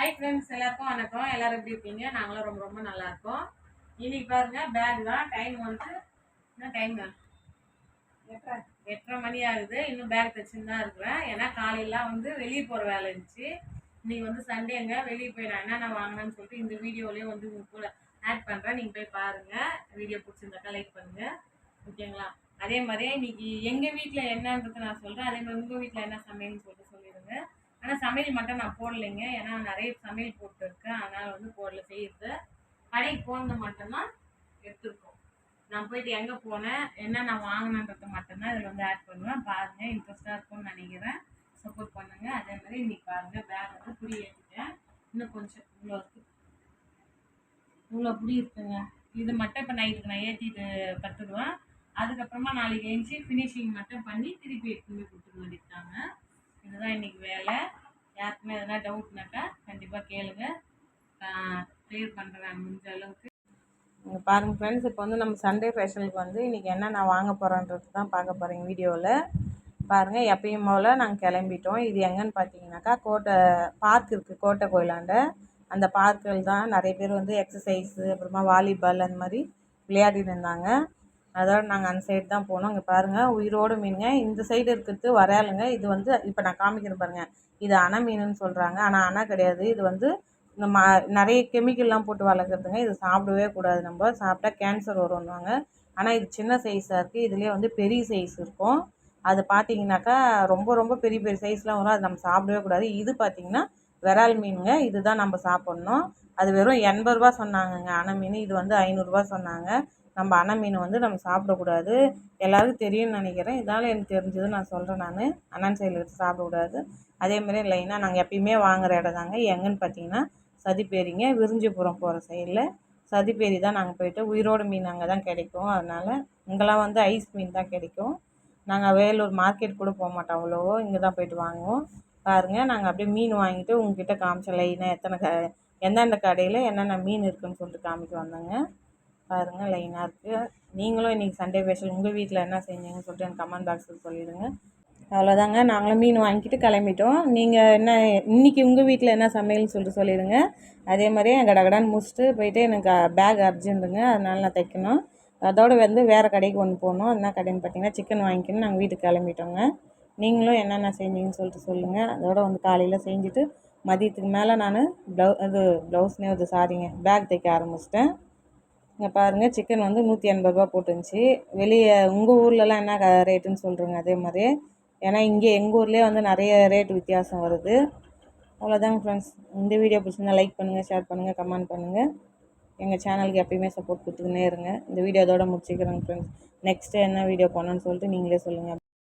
Hi friends எல்லாருக்கும் வணக்கம். எல்லோரும் எப்படி இருக்கீங்க? நாங்களும் ரொம்ப ரொம்ப நல்லா இருக்கோம். இன்னைக்கு பாருங்கள் பேக் தான். டைம் வந்து என்ன டைம் எட்டரை. எட்டரை மணி ஆகுது. இன்னும் பேக் தைச்சுன்னு தான் இருக்கிறேன். ஏன்னா காலையிலாம் வந்து வெளியே போகிற வேலை இருந்துச்சு. இன்னைக்கு வந்து சண்டேங்க வெளியே போய் நான் என்னென்ன வாங்கினேன்னு சொல்லிட்டு இந்த வீடியோலேயே வந்து உங்கள் கூட ஆட் பண்ணுறேன் நீங்கள் போய் பாருங்கள் வீடியோ பிடிச்சிருந்தாக்கா லைக் பண்ணுங்கள் ஓகேங்களா? அதே மாதிரியே இன்னைக்கு எங்கள் வீட்டில் என்னன்றது நான் சொல்கிறேன் அதே மாதிரி உங்கள் வீட்டில் என்ன சமையல்னு சொல்லிட்டு சொல்லிடுங்க. ஆனால் சமையல் மட்டும் நான் போடலைங்க. ஏன்னா நிறைய சமையல் போட்டுருக்கேன். அதனால் வந்து போடல செய்யுது கடைக்கு போனது மட்டும்தான் எடுத்துருக்கோம். நான் போயிட்டு எங்கே போனேன்? என்ன நான் வாங்கினன்றது மட்டும்தான் இதில் வந்து ஆட் பண்ணுவேன். பாருங்கள் இன்ட்ரெஸ்ட்டாக இருக்கும்னு நினைக்கிறேன். சப்போர்ட் பண்ணுங்கள் அதே மாதிரி இன்னைக்கு பாருங்கள் பேக் வந்து புடி ஏற்றிட்டேன் இன்னும் கொஞ்சம் இவ்வளோ இருக்குது இவ்வளோ புடி இருக்குங்க. இது மட்டும் இப்போ நைட்டுக்கு நான் ஏற்றிட்டு கற்றுடுவேன் அதுக்கப்புறமா நாளைக்கு எழுந்துச்சி ஃபினிஷிங் மட்டும் பண்ணி திருப்பி எடுத்துன்னு போய் கொடுத்துக்க வேண்டியதாங்க இதுதான் இன்றைக்கி வேலை. யாருக்குமே எதனா டவுட்னாக்கா கண்டிப்பாக கேளுங்க. க்ளியர் பண்ணுறேன் முடிஞ்ச அளவுக்கு. இங்கே பாருங்கள் ஃப்ரெண்ட்ஸ் இப்போ வந்து நம்ம சண்டே ஃபேஷனுக்கு வந்து இன்றைக்கி என்ன நான் வாங்க போகிறேன்றது தான் பார்க்க போகிறேங்க வீடியோவில் பாருங்கள் எப்பயும் போல் நாங்கள் கிளம்பிட்டோம். இது எங்கன்னு பார்த்தீங்கன்னாக்கா கோட்டை பார்க் இருக்குது கோட்டை கோயிலாண்ட. அந்த பார்க்கில் தான் நிறைய பேர் வந்து எக்ஸசைஸு அப்புறமா வாலிபால் அந்த மாதிரி விளையாடிட்டு இருந்தாங்க. அதோட நாங்கள் அந்த சைடு தான் போனோம். இங்கே பாருங்கள் உயிரோடு மீனுங்க. இந்த சைடு இருக்கிறது வரையாளுங்க. இது வந்து இப்போ நான் காமிக்கிறேன் பாருங்கள் இது அணை மீனுன்னு சொல்கிறாங்க ஆனால் அணை கிடையாது. இது வந்து இந்த மா நிறைய கெமிக்கல்லாம் போட்டு வளர்க்குறதுங்க. இது சாப்பிடவே கூடாது நம்ம. சாப்பிட்டா கேன்சர் வரும்னுவாங்க. ஆனால் இது சின்ன சைஸாக இருக்குது இதுலேயே வந்து பெரிய சைஸ் இருக்கும். அது பார்த்தீங்கன்னாக்கா ரொம்ப ரொம்ப பெரிய பெரிய சைஸ்லாம் வரும். அது நம்ம சாப்பிடவே கூடாது. இது பார்த்தீங்கன்னா விரால் மீனுங்க. இதுதான் நம்ம சாப்பிட்ணும். அது வெறும் எண்பது ரூபா சொன்னாங்கங்க. அணை மீன். இது வந்து ஐநூறுரூவா சொன்னாங்க. நம்ம அணை மீன் வந்து நம்ம சாப்பிடக்கூடாது. எல்லாருக்கும் தெரியும்னு நினைக்கிறேன். இதனால் எனக்கு தெரிஞ்சது நான் சொல்கிறேன் நான். அண்ணன் சைடில் எடுத்து சாப்பிடக்கூடாது. அதேமாதிரி லைனாக நாங்கள் எப்பயுமே வாங்குகிற இடம் தாங்க. எங்கன்னு பார்த்தீங்கன்னா சதிப்பேரிங்க. விரிஞ்சிபுரம் போகிற சைடில் சதிப்பேரி தான் நாங்கள் போயிட்டு உயிரோடு மீன் அங்கே தான் கிடைக்கும். அதனால் இங்கெல்லாம் வந்து ஐஸ் மீன் தான் கிடைக்கும். நாங்கள் வேலூர் மார்க்கெட் கூட போக மாட்டோம் அவ்வளோவோ. இங்கே தான் போயிட்டு வாங்குவோம். பாருங்கள் நாங்கள் அப்படியே மீன் வாங்கிட்டு உங்ககிட்ட காமிச்சோம் லைனாக எத்தனை க எந்தெந்த கடையில் என்னென்ன மீன் இருக்குதுன்னு சொல்லிட்டு காமிக்க வந்தோங்க. பாருங்கள் லைனாக இருக்குது நீங்களும் இன்றைக்கி சண்டே ஸ்பெஷல் உங்கள் வீட்டில் என்ன செஞ்சீங்கன்னு சொல்லிட்டு எனக்கு கமெண்ட் பாக்ஸில் சொல்லிடுங்க. அவ்வளோதாங்க நாங்களும் மீன் வாங்கிட்டு கிளம்பிட்டோம். நீங்கள் என்ன இன்றைக்கி உங்கள் வீட்டில் என்ன சமையல்னு சொல்லிட்டு சொல்லிடுங்க. அதே மாதிரியே என் கடகடான்னு முடிச்சுட்டு போயிட்டு எனக்கு பேக் அர்ஜென்ட்டுங்க அதனால் நான் தைக்கணும். அதோடு வந்து வேறு கடைக்கு ஒன்று போகணும். என்ன கடைன்னு பார்த்தீங்கன்னா சிக்கன் வாங்கிக்கணும் நாங்கள் வீட்டுக்கு கிளம்பிட்டோங்க. நீங்களும் என்னென்ன செஞ்சீங்கன்னு சொல்லிட்டு சொல்லுங்கள் அதோட வந்து காலையில் செஞ்சுட்டு மதியத்துக்கு மேலே நான் ப்ளவு இது ப்ளவுஸ்னே இது சாரிங்க பேக் தைக்க ஆரம்பிச்சிட்டேன். இங்கே பாருங்கள் சிக்கன் வந்து நூற்றி எண்பது ரூபா போட்டுருந்துச்சி. வெளியே உங்கள் ஊர்லலாம் என்ன க ரேட்டுன்னு சொல்கிறேங்க அதே மாதிரி. ஏன்னா இங்கே எங்கள் ஊர்லேயே வந்து நிறைய ரேட் வித்தியாசம் வருது. அவ்வளோதாங்க ஃப்ரெண்ட்ஸ் இந்த வீடியோ பிடிச்சிருந்தா லைக் பண்ணுங்கள் ஷேர் பண்ணுங்கள் கமெண்ட் பண்ணுங்கள் எங்கள் சேனலுக்கு எப்பயுமே சப்போர்ட் கொடுத்துக்கினே இருங்க. இந்த வீடியோ அதோட முடிச்சுக்கிறேங்க ஃப்ரெண்ட்ஸ் நெக்ஸ்ட்டு என்ன வீடியோ பண்ணணும்னு சொல்லிட்டு நீங்களே சொல்லுங்கள்